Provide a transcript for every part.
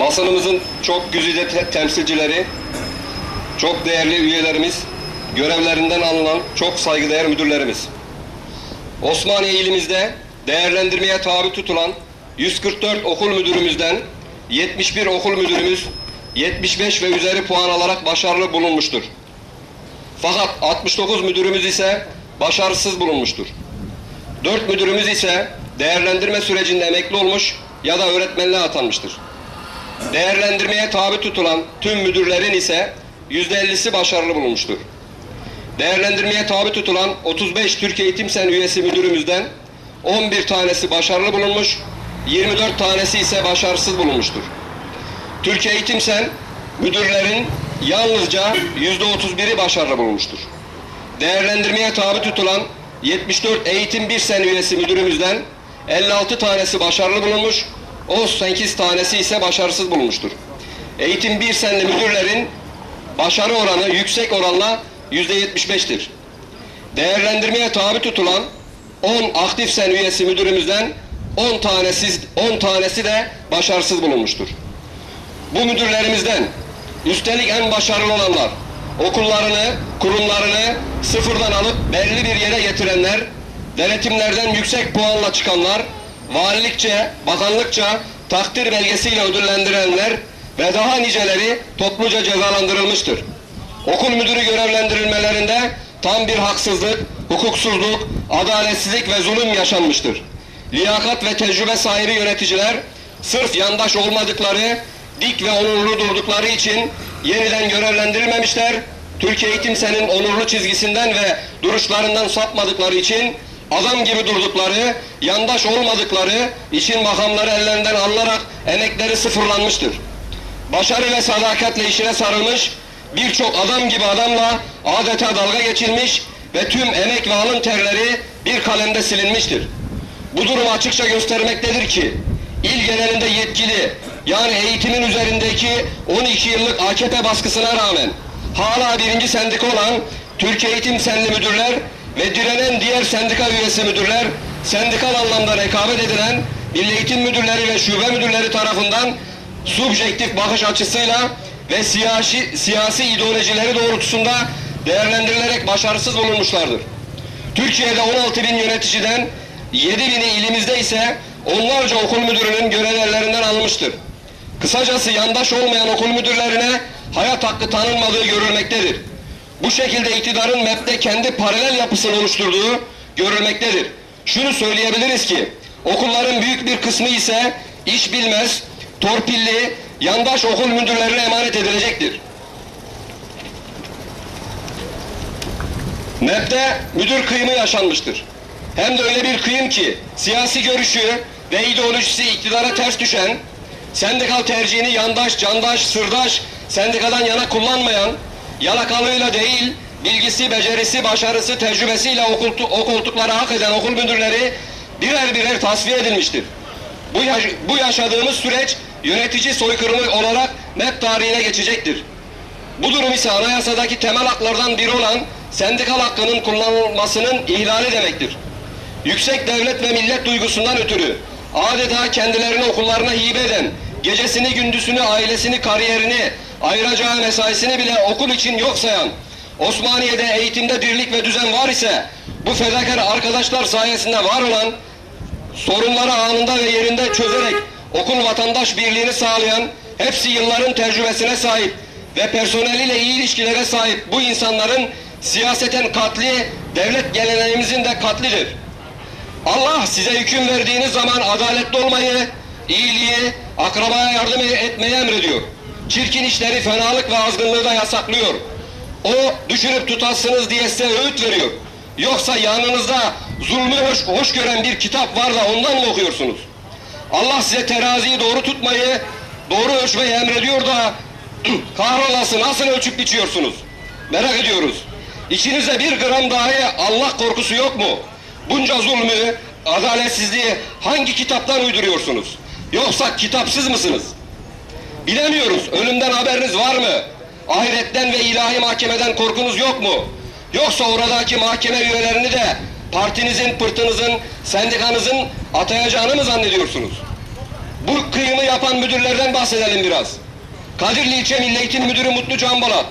Basınımızın çok güzide te- temsilcileri, çok değerli üyelerimiz, görevlerinden alınan çok saygıdeğer müdürlerimiz. Osmaniye ilimizde değerlendirmeye tabi tutulan 144 okul müdürümüzden 71 okul müdürümüz 75 ve üzeri puan alarak başarılı bulunmuştur. Fakat 69 müdürümüz ise başarısız bulunmuştur. 4 müdürümüz ise değerlendirme sürecinde emekli olmuş ya da öğretmenliğe atanmıştır. Değerlendirmeye tabi tutulan tüm müdürlerin ise %50'si başarılı bulunmuştur. Değerlendirmeye tabi tutulan 35 Türkiye Eğitim Sen üyesi müdürümüzden 11 tanesi başarılı bulunmuş, 24 tanesi ise başarısız bulunmuştur. Türkiye Eğitim Sen müdürlerin yalnızca %31'i başarılı bulunmuştur. Değerlendirmeye tabi tutulan 74 Eğitim Bir Sen üyesi müdürümüzden 56 tanesi başarılı bulunmuş, 18 tanesi ise başarısız bulunmuştur. Eğitim Bir Senli müdürlerin başarı oranı yüksek oranla %75'tir. Değerlendirmeye tabi tutulan 10 aktif sen üyesi müdürümüzden 10 tanesi 10 tanesi de başarısız bulunmuştur. Bu müdürlerimizden üstelik en başarılı olanlar okullarını, kurumlarını sıfırdan alıp belli bir yere getirenler, denetimlerden yüksek puanla çıkanlar, valilikçe, bakanlıkça takdir belgesiyle ödüllendirilenler ve daha niceleri topluca cezalandırılmıştır. Okul müdürü görevlendirilmelerinde tam bir haksızlık, hukuksuzluk, adaletsizlik ve zulüm yaşanmıştır. Liyakat ve tecrübe sahibi yöneticiler sırf yandaş olmadıkları, dik ve onurlu durdukları için yeniden görevlendirilmemişler. Türkiye Eğitim Sen'in onurlu çizgisinden ve duruşlarından sapmadıkları için adam gibi durdukları, yandaş olmadıkları için makamları ellerinden alınarak emekleri sıfırlanmıştır. Başarı ve sadakatle işine sarılmış, birçok adam gibi adamla adeta dalga geçilmiş ve tüm emek ve alın terleri bir kalemde silinmiştir. Bu durum açıkça göstermektedir ki il genelinde yetkili yani eğitimin üzerindeki 12 yıllık AKP baskısına rağmen hala birinci sendika olan Türkiye Eğitim Senli Müdürler ve direnen diğer sendika üyesi müdürler sendikal anlamda rekabet edilen Milli Eğitim Müdürleri ve Şube Müdürleri tarafından subjektif bakış açısıyla ve siyasi, siyasi ideolojileri doğrultusunda değerlendirilerek başarısız bulunmuşlardır. Türkiye'de 16 bin yöneticiden 7 bini ilimizde ise onlarca okul müdürünün görev yerlerinden alınmıştır. Kısacası yandaş olmayan okul müdürlerine hayat hakkı tanınmadığı görülmektedir. Bu şekilde iktidarın MEP'te kendi paralel yapısını oluşturduğu görülmektedir. Şunu söyleyebiliriz ki okulların büyük bir kısmı ise iş bilmez, torpilli, yandaş okul müdürlerine emanet edilecektir. MEP'te müdür kıyımı yaşanmıştır. Hem de öyle bir kıyım ki siyasi görüşü ve ideolojisi iktidara ters düşen, sendikal tercihini yandaş, candaş, sırdaş, sendikadan yana kullanmayan, yalakalığıyla değil, bilgisi, becerisi, başarısı, tecrübesiyle o, koltu- o koltuklara hak eden okul müdürleri birer birer tasfiye edilmiştir. Bu, yaş- bu yaşadığımız süreç yönetici soykırımı olarak MEP tarihine geçecektir. Bu durum ise anayasadaki temel haklardan biri olan sendikal hakkının kullanılmasının ihlali demektir. Yüksek devlet ve millet duygusundan ötürü adeta kendilerini okullarına hibe eden, gecesini, gündüzünü, ailesini, kariyerini, ayıracağı mesaisini bile okul için yok sayan, Osmaniye'de eğitimde dirlik ve düzen var ise bu fedakar arkadaşlar sayesinde var olan sorunları anında ve yerinde çözerek okul vatandaş birliğini sağlayan, hepsi yılların tecrübesine sahip ve personeliyle iyi ilişkilere sahip bu insanların siyaseten katli, devlet geleneğimizin de katlidir. Allah size hüküm verdiğiniz zaman adaletli olmayı, iyiliği, akrabaya yardım etmeyi emrediyor. Çirkin işleri, fenalık ve azgınlığı da yasaklıyor. O düşürüp tutasınız diye size öğüt veriyor. Yoksa yanınızda zulmü hoş, hoş gören bir kitap var da ondan mı okuyorsunuz? Allah size teraziyi doğru tutmayı, doğru ölçmeyi emrediyor da kahrolası nasıl ölçüp biçiyorsunuz? Merak ediyoruz. İçinizde bir gram dahi Allah korkusu yok mu? Bunca zulmü, adaletsizliği hangi kitaptan uyduruyorsunuz? Yoksa kitapsız mısınız? Bilemiyoruz. Ölümden haberiniz var mı? Ahiretten ve ilahi mahkemeden korkunuz yok mu? Yoksa oradaki mahkeme üyelerini de partinizin, pırtınızın, sendikanızın atayacağını mı zannediyorsunuz? Bu kıyımı yapan müdürlerden bahsedelim biraz. Kadirli İlçe Milli Eğitim Müdürü Mutlu Can Balat.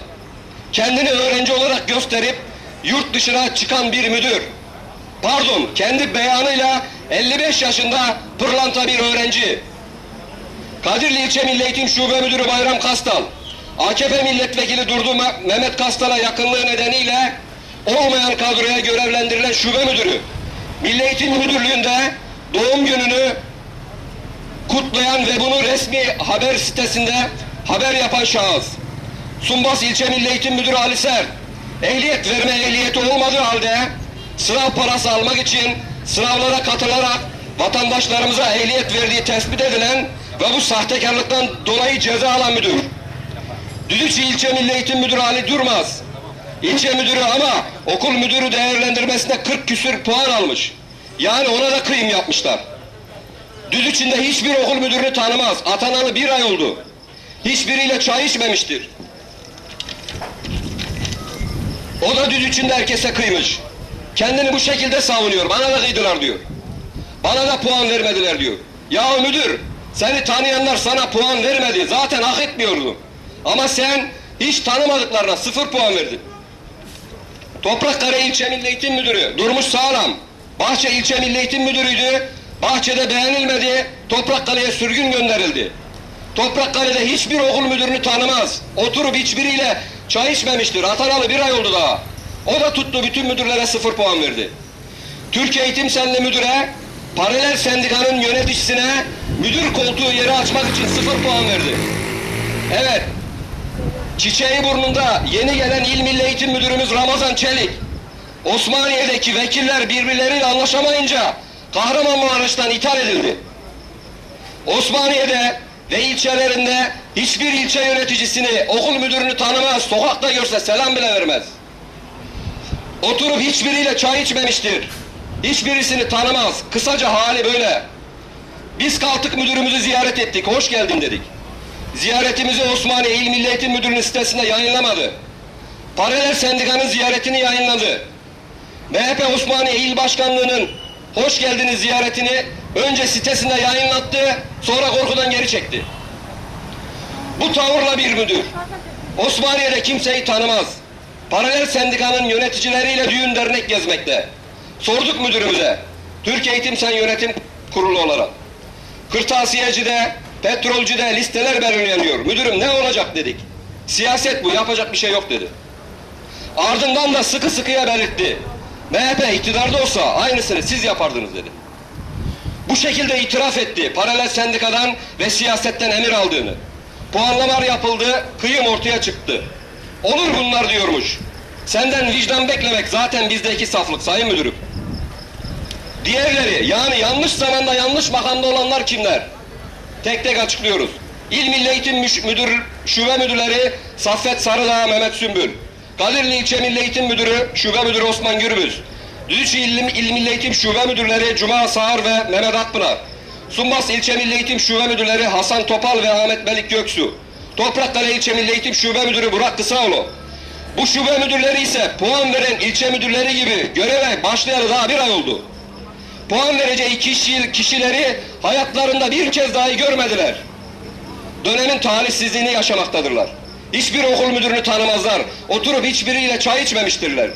Kendini öğrenci olarak gösterip yurt dışına çıkan bir müdür. Pardon, kendi beyanıyla 55 yaşında pırlanta bir öğrenci. Kadirli İlçe Milli Eğitim Şube Müdürü Bayram Kastal. AKP Milletvekili Durdu Me- Mehmet Kastal'a yakınlığı nedeniyle olmayan kadroya görevlendirilen şube müdürü. Milli Eğitim Müdürlüğü'nde doğum gününü kutlayan ve bunu resmi haber sitesinde haber yapan şahıs. Sumbas İlçe Milli Eğitim Müdürü Ali Ser, ehliyet verme ehliyeti olmadığı halde sınav parası almak için sınavlara katılarak vatandaşlarımıza ehliyet verdiği tespit edilen ve bu sahtekarlıktan dolayı ceza alan müdür. Düdükçü İlçe Milli Eğitim Müdürü Ali Durmaz, ilçe müdürü ama okul müdürü değerlendirmesinde 40 küsür puan almış. Yani ona da kıyım yapmışlar. Düdükçü'nde hiçbir okul müdürünü tanımaz. Atanalı bir ay oldu. Hiçbiriyle çay içmemiştir. O da Düdükçü'nde herkese kıymış. Kendini bu şekilde savunuyor. Bana da kıydılar diyor. Bana da puan vermediler diyor. Ya müdür, seni tanıyanlar sana puan vermedi. Zaten hak etmiyordun. Ama sen hiç tanımadıklarına sıfır puan verdin. Toprakkale İlçe Milli Eğitim Müdürü Durmuş Sağlam. Bahçe İlçe Milli Eğitim Müdürü'ydü. Bahçede beğenilmedi. Toprakkale'ye sürgün gönderildi. Toprakkale'de hiçbir okul müdürünü tanımaz. Oturup hiçbiriyle çay içmemiştir. Atanalı bir ay oldu daha. O da tuttu bütün müdürlere sıfır puan verdi. Türkiye Eğitim Senli Müdür'e paralel sendikanın yöneticisine müdür koltuğu yeri açmak için sıfır puan verdi. Evet, Çiçeği burnunda yeni gelen İl Milli Eğitim Müdürümüz Ramazan Çelik, Osmaniye'deki vekiller birbirleriyle anlaşamayınca Kahramanmaraş'tan ithal edildi. Osmaniye'de ve ilçelerinde hiçbir ilçe yöneticisini, okul müdürünü tanımaz, sokakta görse selam bile vermez. Oturup hiçbiriyle çay içmemiştir. Hiçbirisini tanımaz. Kısaca hali böyle. Biz kaltık müdürümüzü ziyaret ettik, hoş geldin dedik. Ziyaretimizi Osmaniye İl Milli Eğitim Müdürlüğü sitesinde yayınlamadı. Paralel Sendikanın ziyaretini yayınladı. MHP Osmaniye İl Başkanlığı'nın hoş geldiniz ziyaretini önce sitesinde yayınlattı, sonra korkudan geri çekti. Bu tavırla bir müdür. Osmaniye'de kimseyi tanımaz. Paralel sendikanın yöneticileriyle düğün dernek gezmekte. Sorduk müdürümüze, Türkiye Eğitim Sen Yönetim Kurulu olarak. Kırtasiyecide, petrolcüde listeler belirleniyor. Müdürüm ne olacak dedik. Siyaset bu, yapacak bir şey yok dedi. Ardından da sıkı sıkıya belirtti. MHP iktidarda olsa aynısını siz yapardınız dedi. Bu şekilde itiraf etti paralel sendikadan ve siyasetten emir aldığını. Puanlamalar yapıldı, kıyım ortaya çıktı. Olur bunlar diyormuş. Senden vicdan beklemek zaten bizdeki saflık sayın müdürüm. Diğerleri yani yanlış zamanda yanlış makamda olanlar kimler? Tek tek açıklıyoruz. İl Milli Eğitim Müdür, Şube Müdürleri Saffet Sarıdağ, Mehmet Sümbül. Kadirli İlçe Milli Eğitim Müdürü, Şube Müdürü Osman Gürbüz. Düzüçü İl, İl Milli Eğitim Şube Müdürleri Cuma Sağır ve Mehmet Akpınar. Sumbas İlçe Milli Eğitim Şube Müdürleri Hasan Topal ve Ahmet Melik Göksu. Toprakkale İlçe Milli Eğitim Şube Müdürü Burak Kısaoğlu. Bu şube müdürleri ise puan veren ilçe müdürleri gibi göreve başlayalı daha bir ay oldu. Puan vereceği kişi, kişileri hayatlarında bir kez dahi görmediler. Dönemin talihsizliğini yaşamaktadırlar. Hiçbir okul müdürünü tanımazlar. Oturup hiçbiriyle çay içmemiştirler.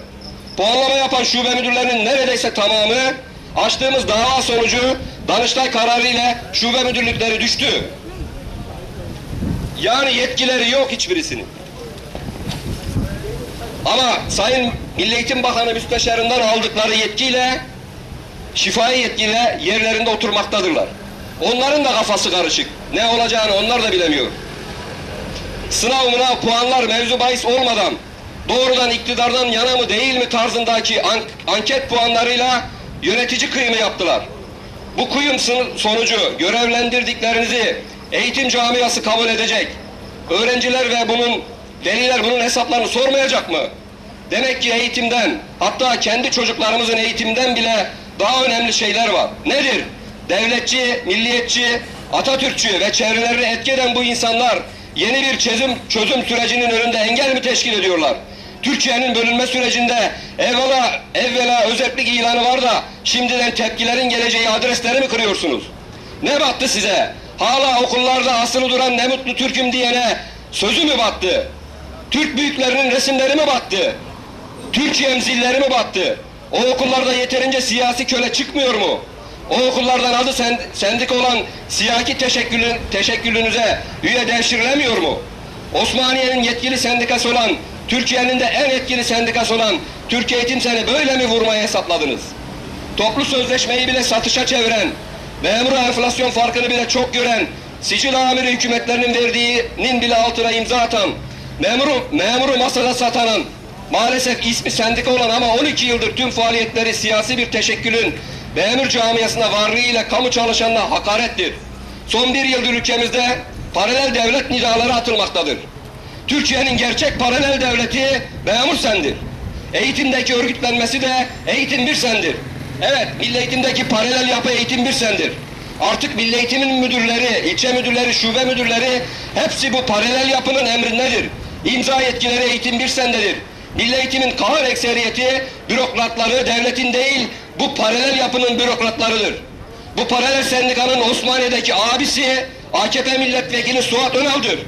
Puanlama yapan şube müdürlerinin neredeyse tamamı açtığımız dava sonucu Danıştay kararı ile şube müdürlükleri düştü. Yani yetkileri yok hiçbirisinin. Ama Sayın Milli Eğitim Bakanı Müsteşarından aldıkları yetkiyle şifai yetkiyle yerlerinde oturmaktadırlar. Onların da kafası karışık. Ne olacağını onlar da bilemiyor. Sınav mınav puanlar mevzu bahis olmadan doğrudan iktidardan yana mı değil mi tarzındaki an- anket puanlarıyla yönetici kıyımı yaptılar. Bu sını- sonucu görevlendirdiklerinizi eğitim camiası kabul edecek. Öğrenciler ve bunun veliler bunun hesaplarını sormayacak mı? Demek ki eğitimden, hatta kendi çocuklarımızın eğitimden bile daha önemli şeyler var. Nedir? Devletçi, milliyetçi, Atatürkçü ve çevrelerini etki eden bu insanlar yeni bir çözüm, çözüm sürecinin önünde engel mi teşkil ediyorlar? Türkiye'nin bölünme sürecinde evvela, evvela özellik ilanı var da şimdiden tepkilerin geleceği adresleri mi kırıyorsunuz? Ne battı size? hala okullarda asılı duran ne mutlu Türk'üm diyene sözü mü battı? Türk büyüklerinin resimleri mi battı? Türkiye zilleri mi battı? O okullarda yeterince siyasi köle çıkmıyor mu? O okullardan adı sen, sendik olan siyasi teşekkülün, teşekkülünüze üye devşirilemiyor mu? Osmaniye'nin yetkili sendikası olan, Türkiye'nin de en etkili sendikası olan Türkiye Eğitim Seni böyle mi vurmaya hesapladınız? Toplu sözleşmeyi bile satışa çeviren, memur enflasyon farkını bile çok gören, sicil amiri hükümetlerinin verdiğinin bile altına imza atan, memuru, memuru masada satanın, maalesef ismi sendika olan ama 12 yıldır tüm faaliyetleri siyasi bir teşekkülün memur camiasına varlığıyla kamu çalışanına hakarettir. Son bir yıldır ülkemizde paralel devlet nidaları atılmaktadır. Türkiye'nin gerçek paralel devleti memur sendir. Eğitimdeki örgütlenmesi de eğitim bir sendir. Evet, milli eğitimdeki paralel yapı eğitim bir sendir. Artık milli eğitimin müdürleri, ilçe müdürleri, şube müdürleri hepsi bu paralel yapının emrindedir. İmza yetkileri eğitim bir sendedir. Milli eğitimin kahır ekseriyeti bürokratları devletin değil bu paralel yapının bürokratlarıdır. Bu paralel sendikanın Osmaniye'deki abisi AKP milletvekili Suat Önal'dır.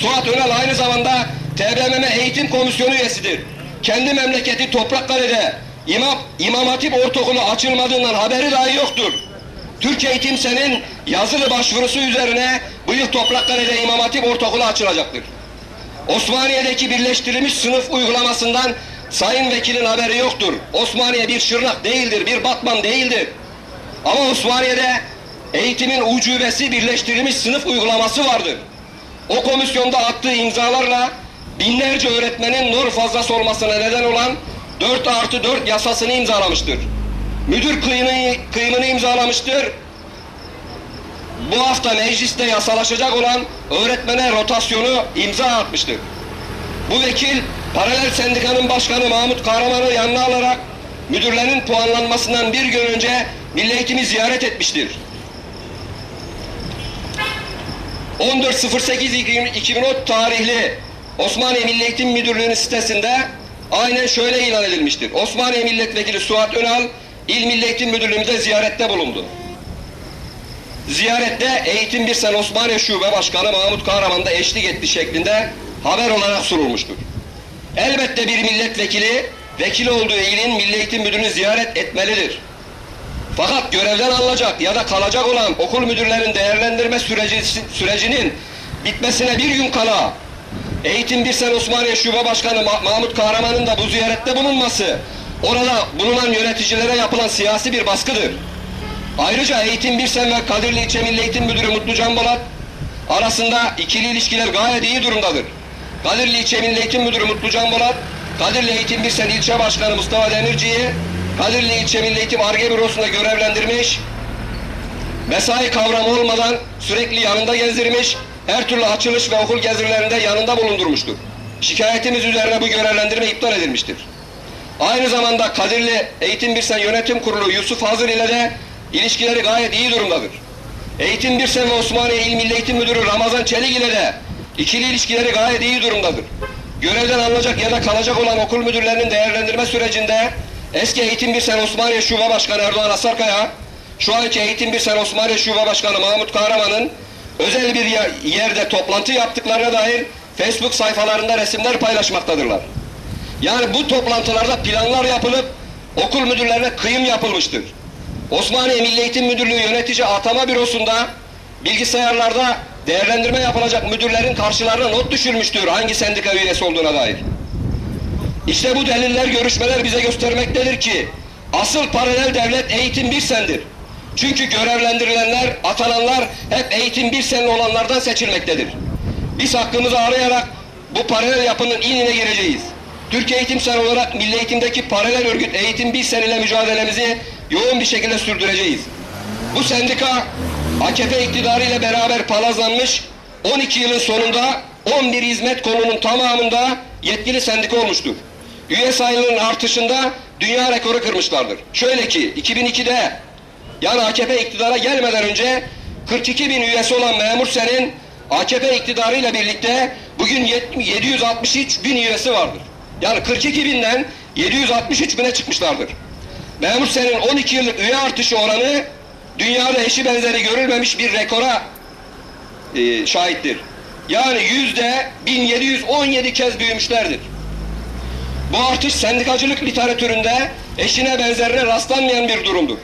Suat Önal aynı zamanda TBMM Eğitim Komisyonu üyesidir. Kendi memleketi Toprakkale'de İmam, İmam Hatip Ortaokulu açılmadığından haberi dahi yoktur. Türk Eğitim Sen'in yazılı başvurusu üzerine bu yıl Toprakkale'de İmam Hatip Ortaokulu açılacaktır. Osmaniye'deki birleştirilmiş sınıf uygulamasından sayın vekilin haberi yoktur. Osmaniye bir Şırnak değildir, bir Batman değildir. Ama Osmaniye'de eğitimin ucubesi birleştirilmiş sınıf uygulaması vardır. O komisyonda attığı imzalarla binlerce öğretmenin nur fazlası olmasına neden olan 4 artı 4 yasasını imzalamıştır. Müdür kıyımını, kıyımını imzalamıştır. Bu hafta mecliste yasalaşacak olan öğretmene rotasyonu imza atmıştır. Bu vekil paralel sendikanın başkanı Mahmut Kahraman'ı yanına alarak müdürlerin puanlanmasından bir gün önce Milli Eğitim'i ziyaret etmiştir. 14.08.2010 tarihli Osmaniye Milli Eğitim Müdürlüğü'nün sitesinde aynen şöyle ilan edilmiştir. Osmaniye Milletvekili Suat Önal, İl Milli Eğitim Müdürlüğümüze ziyarette bulundu. Ziyarette Eğitim Bir Sen Osmaniye Şube Başkanı Mahmut Kahraman da eşlik etti şeklinde haber olarak sunulmuştur. Elbette bir milletvekili, vekil olduğu ilin Milli Eğitim Müdürünü ziyaret etmelidir. Fakat görevden alınacak ya da kalacak olan okul müdürlerin değerlendirme süreci, sürecinin bitmesine bir gün kala Eğitim Bir Sen Osmaniye Şube Başkanı Ma- Mahmut Kahraman'ın da bu ziyarette bulunması orada bulunan yöneticilere yapılan siyasi bir baskıdır. Ayrıca Eğitim Bir Sen ve Kadirli İlçe Milli Eğitim Müdürü Mutlu Can Bolat arasında ikili ilişkiler gayet iyi durumdadır. Kadirli İlçe Milli Eğitim Müdürü Mutlu Can Bolat, Kadirli Eğitim Bir Sen İlçe Başkanı Mustafa Demirci'yi Kadirli İlçe Milli Eğitim Arge Bürosu'nda görevlendirmiş, mesai kavramı olmadan sürekli yanında gezdirmiş, her türlü açılış ve okul gezilerinde yanında bulundurmuştur. Şikayetimiz üzerine bu görevlendirme iptal edilmiştir. Aynı zamanda Kadirli Eğitim Birsen Yönetim Kurulu Yusuf Hazır ile de ilişkileri gayet iyi durumdadır. Eğitim Birsen ve Osmaniye İl Milli Eğitim Müdürü Ramazan Çelik ile de ikili ilişkileri gayet iyi durumdadır. Görevden alınacak ya da kalacak olan okul müdürlerinin değerlendirme sürecinde eski Eğitim Birsen Osmaniye Şube Başkanı Erdoğan Asarkaya, şu anki Eğitim Birsen Osmaniye Şube Başkanı Mahmut Kahraman'ın özel bir yer- yerde toplantı yaptıklarına dair Facebook sayfalarında resimler paylaşmaktadırlar. Yani bu toplantılarda planlar yapılıp okul müdürlerine kıyım yapılmıştır. Osmaniye Milli Eğitim Müdürlüğü yönetici atama bürosunda bilgisayarlarda değerlendirme yapılacak müdürlerin karşılarına not düşürmüştür hangi sendika üyesi olduğuna dair. İşte bu deliller, görüşmeler bize göstermektedir ki asıl paralel devlet eğitim bir sendir. Çünkü görevlendirilenler, atananlar hep eğitim bir senli olanlardan seçilmektedir. Biz hakkımızı arayarak bu paralel yapının inine gireceğiz. Türkiye Eğitim Sen olarak milli eğitimdeki paralel örgüt eğitim bir sen ile mücadelemizi yoğun bir şekilde sürdüreceğiz. Bu sendika AKP iktidarı ile beraber palazlanmış 12 yılın sonunda 11 hizmet konunun tamamında yetkili sendika olmuştur. Üye sayılarının artışında dünya rekoru kırmışlardır. Şöyle ki 2002'de yani AKP iktidara gelmeden önce 42 bin üyesi olan memur senin AKP iktidarıyla birlikte bugün yet- 763 bin üyesi vardır. Yani 42 binden 763 bine çıkmışlardır. Memur senin 12 yıllık üye artışı oranı dünyada eşi benzeri görülmemiş bir rekora e, şahittir. Yani yüzde 1717 kez büyümüşlerdir. Bu artış sendikacılık literatüründe eşine benzerine rastlanmayan bir durumdur.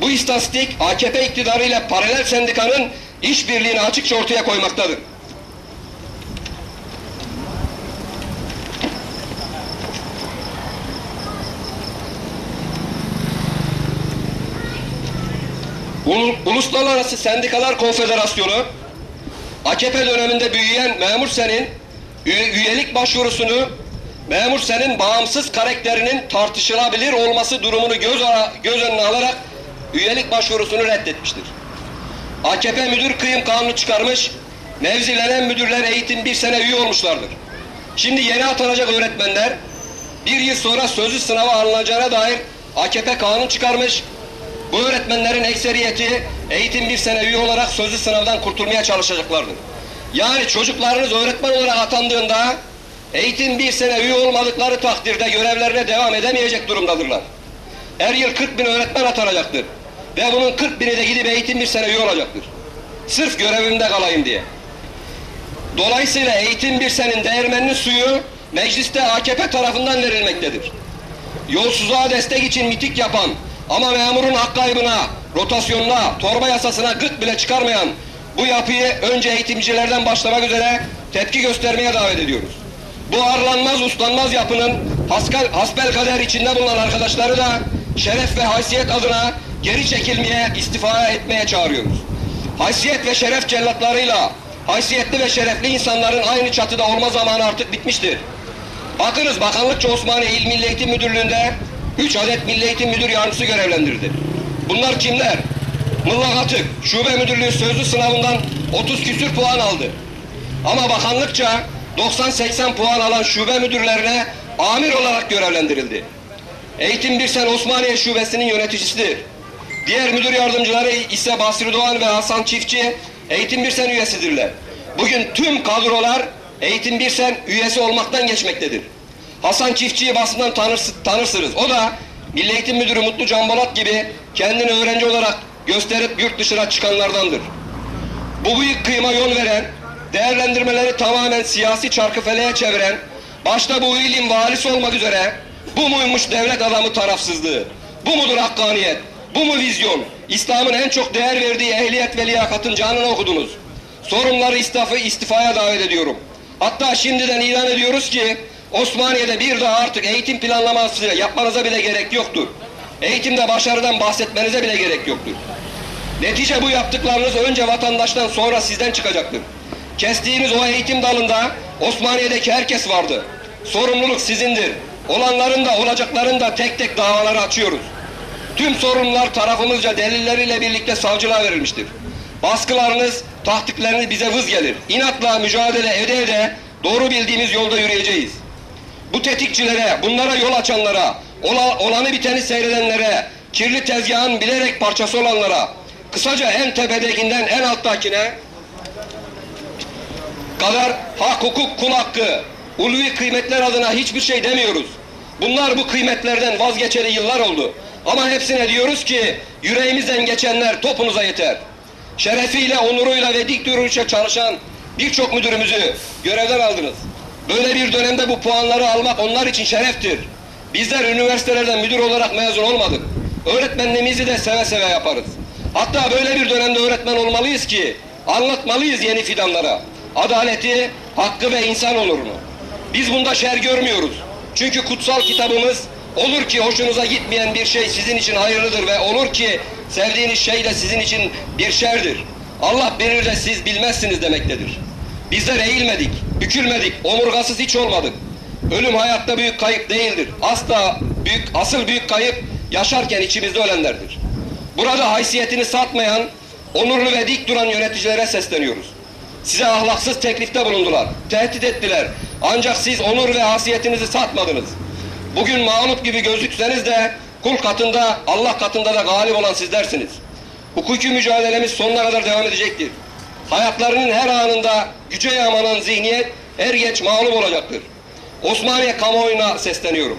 Bu istatistik AKP iktidarıyla paralel sendikanın işbirliğini açıkça ortaya koymaktadır. Ulu- Uluslararası Sendikalar Konfederasyonu AKP döneminde büyüyen memur senin üye- üyelik başvurusunu memur senin bağımsız karakterinin tartışılabilir olması durumunu göz, ara- göz önüne alarak üyelik başvurusunu reddetmiştir. AKP müdür kıyım kanunu çıkarmış, mevzilenen müdürler eğitim bir sene üye olmuşlardır. Şimdi yeni atanacak öğretmenler bir yıl sonra sözlü sınava alınacağına dair AKP kanun çıkarmış, bu öğretmenlerin ekseriyeti eğitim bir sene üye olarak sözlü sınavdan kurtulmaya çalışacaklardır. Yani çocuklarınız öğretmen olarak atandığında eğitim bir sene üye olmadıkları takdirde görevlerine devam edemeyecek durumdadırlar. Her yıl 40 bin öğretmen atanacaktır. Ve bunun 40 bini de gidip eğitim bir sene üye olacaktır. Sırf görevimde kalayım diye. Dolayısıyla eğitim bir senin değirmeninin suyu mecliste AKP tarafından verilmektedir. Yolsuzluğa destek için mitik yapan ama memurun hak kaybına, rotasyonuna, torba yasasına gık bile çıkarmayan bu yapıyı önce eğitimcilerden başlamak üzere tepki göstermeye davet ediyoruz. Bu arlanmaz uslanmaz yapının haskal, hasbel kader içinde bulunan arkadaşları da şeref ve haysiyet adına geri çekilmeye, istifaya etmeye çağırıyoruz. Haysiyet ve şeref cellatlarıyla haysiyetli ve şerefli insanların aynı çatıda olma zamanı artık bitmiştir. Bakınız Bakanlıkça Osmaniye İl Milli Eğitim Müdürlüğü'nde 3 adet Milli Eğitim Müdür Yardımcısı görevlendirdi. Bunlar kimler? Mıllah Atık, Şube Müdürlüğü sözlü sınavından 30 küsür puan aldı. Ama bakanlıkça 90-80 puan alan şube müdürlerine amir olarak görevlendirildi. Eğitim Birsen Osmaniye Şubesi'nin yöneticisidir. Diğer müdür yardımcıları ise Basri Doğan ve Hasan Çiftçi Eğitim Birsen üyesidirler. Bugün tüm kadrolar Eğitim Birsen üyesi olmaktan geçmektedir. Hasan Çiftçi'yi basından tanırs tanırsınız. O da Milli Eğitim Müdürü Mutlu Canbalat gibi kendini öğrenci olarak gösterip yurt dışına çıkanlardandır. Bu büyük kıyıma yol veren, değerlendirmeleri tamamen siyasi çarkıfeleğe çeviren, başta bu ilin valisi olmak üzere bu muymuş devlet adamı tarafsızlığı, bu mudur hakkaniyet, bu mu vizyon, İslam'ın en çok değer verdiği ehliyet ve liyakatın canını okudunuz. Sorunları istifaya, istifaya davet ediyorum. Hatta şimdiden ilan ediyoruz ki Osmaniye'de bir daha artık eğitim planlaması yapmanıza bile gerek yoktur. Eğitimde başarıdan bahsetmenize bile gerek yoktur. Netice bu yaptıklarınız önce vatandaştan sonra sizden çıkacaktır. Kestiğiniz o eğitim dalında Osmaniye'deki herkes vardı. Sorumluluk sizindir. Olanların da olacakların da tek tek davaları açıyoruz. Tüm sorunlar tarafımızca delilleriyle birlikte savcılığa verilmiştir. Baskılarınız, tahtikleriniz bize vız gelir. İnatla mücadele ede ede doğru bildiğimiz yolda yürüyeceğiz. Bu tetikçilere, bunlara yol açanlara, ola- olanı biteni seyredenlere, kirli tezgahın bilerek parçası olanlara, kısaca en tepedekinden en alttakine kadar hak, hukuk, kul hakkı, ulvi kıymetler adına hiçbir şey demiyoruz. Bunlar bu kıymetlerden vazgeçeli yıllar oldu. Ama hepsine diyoruz ki yüreğimizden geçenler topunuza yeter. Şerefiyle, onuruyla ve dik duruşa çalışan birçok müdürümüzü görevden aldınız. Böyle bir dönemde bu puanları almak onlar için şereftir. Bizler üniversitelerden müdür olarak mezun olmadık. Öğretmenliğimizi de seve seve yaparız. Hatta böyle bir dönemde öğretmen olmalıyız ki anlatmalıyız yeni fidanlara. Adaleti, hakkı ve insan onurunu. Biz bunda şer görmüyoruz. Çünkü kutsal kitabımız olur ki hoşunuza gitmeyen bir şey sizin için hayırlıdır ve olur ki sevdiğiniz şey de sizin için bir şerdir. Allah bilir de siz bilmezsiniz demektedir. Bizler eğilmedik, bükülmedik, omurgasız hiç olmadık. Ölüm hayatta büyük kayıp değildir. Asla büyük, asıl büyük kayıp yaşarken içimizde ölenlerdir. Burada haysiyetini satmayan, onurlu ve dik duran yöneticilere sesleniyoruz. Size ahlaksız teklifte bulundular, tehdit ettiler. Ancak siz onur ve hasiyetinizi satmadınız. Bugün mağlup gibi gözükseniz de kul katında, Allah katında da galip olan sizlersiniz. Hukuki mücadelemiz sonuna kadar devam edecektir. Hayatlarının her anında güce yağmanan zihniyet er geç mağlup olacaktır. Osmaniye kamuoyuna sesleniyorum.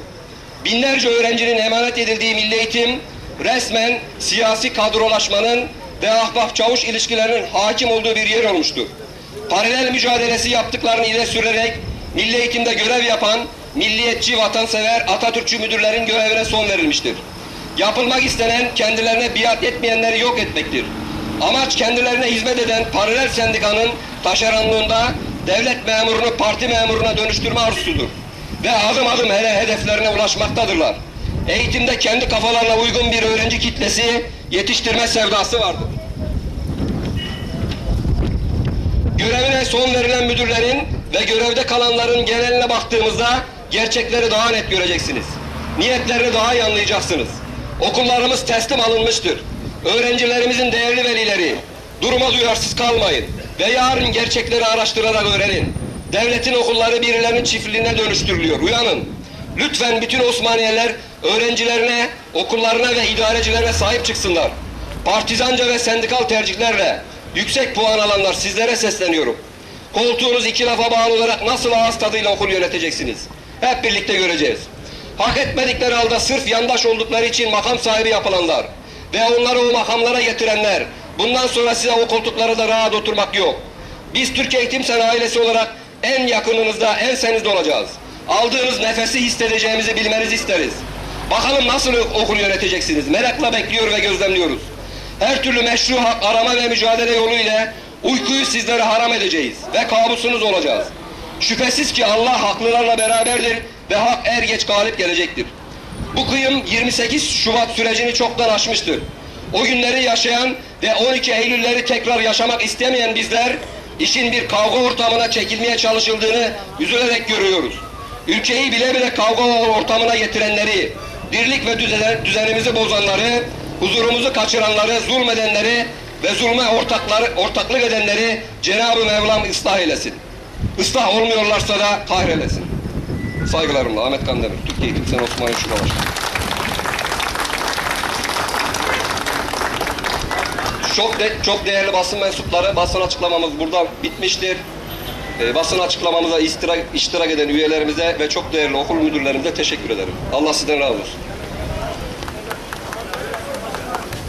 Binlerce öğrencinin emanet edildiği milli eğitim resmen siyasi kadrolaşmanın ve ahbap çavuş ilişkilerinin hakim olduğu bir yer olmuştur. paralel mücadelesi yaptıklarını ileri sürerek milli eğitimde görev yapan milliyetçi, vatansever, Atatürkçü müdürlerin görevine son verilmiştir. Yapılmak istenen kendilerine biat etmeyenleri yok etmektir. Amaç kendilerine hizmet eden paralel sendikanın taşeronluğunda devlet memurunu parti memuruna dönüştürme arzusudur. Ve adım adım hele hedeflerine ulaşmaktadırlar. Eğitimde kendi kafalarına uygun bir öğrenci kitlesi yetiştirme sevdası vardır. Görevine son verilen müdürlerin ve görevde kalanların geneline baktığımızda gerçekleri daha net göreceksiniz. Niyetlerini daha iyi anlayacaksınız. Okullarımız teslim alınmıştır. Öğrencilerimizin değerli velileri, duruma duyarsız kalmayın ve yarın gerçekleri araştırarak öğrenin. Devletin okulları birilerinin çiftliğine dönüştürülüyor. Uyanın. Lütfen bütün Osmaniyeler öğrencilerine, okullarına ve idarecilerine sahip çıksınlar. Partizanca ve sendikal tercihlerle yüksek puan alanlar sizlere sesleniyorum. Koltuğunuz iki lafa bağlı olarak nasıl ağız tadıyla okul yöneteceksiniz? Hep birlikte göreceğiz. Hak etmedikleri halde sırf yandaş oldukları için makam sahibi yapılanlar ve onları o makamlara getirenler, bundan sonra size o koltuklara da rahat oturmak yok. Biz Türk Eğitim Sen ailesi olarak en yakınınızda, en senizde olacağız. Aldığınız nefesi hissedeceğimizi bilmenizi isteriz. Bakalım nasıl okul yöneteceksiniz? Merakla bekliyor ve gözlemliyoruz. Her türlü meşru hak arama ve mücadele yoluyla uykuyu sizlere haram edeceğiz ve kabusunuz olacağız. Şüphesiz ki Allah haklılarla beraberdir ve hak er geç galip gelecektir. Bu kıyım 28 Şubat sürecini çoktan aşmıştır. O günleri yaşayan ve 12 Eylülleri tekrar yaşamak istemeyen bizler işin bir kavga ortamına çekilmeye çalışıldığını üzülerek görüyoruz. Ülkeyi bile bile kavga ortamına getirenleri, birlik ve düzen, düzenimizi bozanları, huzurumuzu kaçıranları, zulmedenleri ve zulme ortakları, ortaklık edenleri Cenab-ı Mevlam ıslah eylesin. Islah olmuyorlarsa da kahrelesin. Saygılarımla Ahmet Kandemir, Türkiye Eğitim Sen Osmaniye Şube. Çok, de, çok değerli basın mensupları, basın açıklamamız burada bitmiştir. Ee, basın açıklamamıza iştirak, iştirak eden üyelerimize ve çok değerli okul müdürlerimize teşekkür ederim. Allah sizden razı olsun.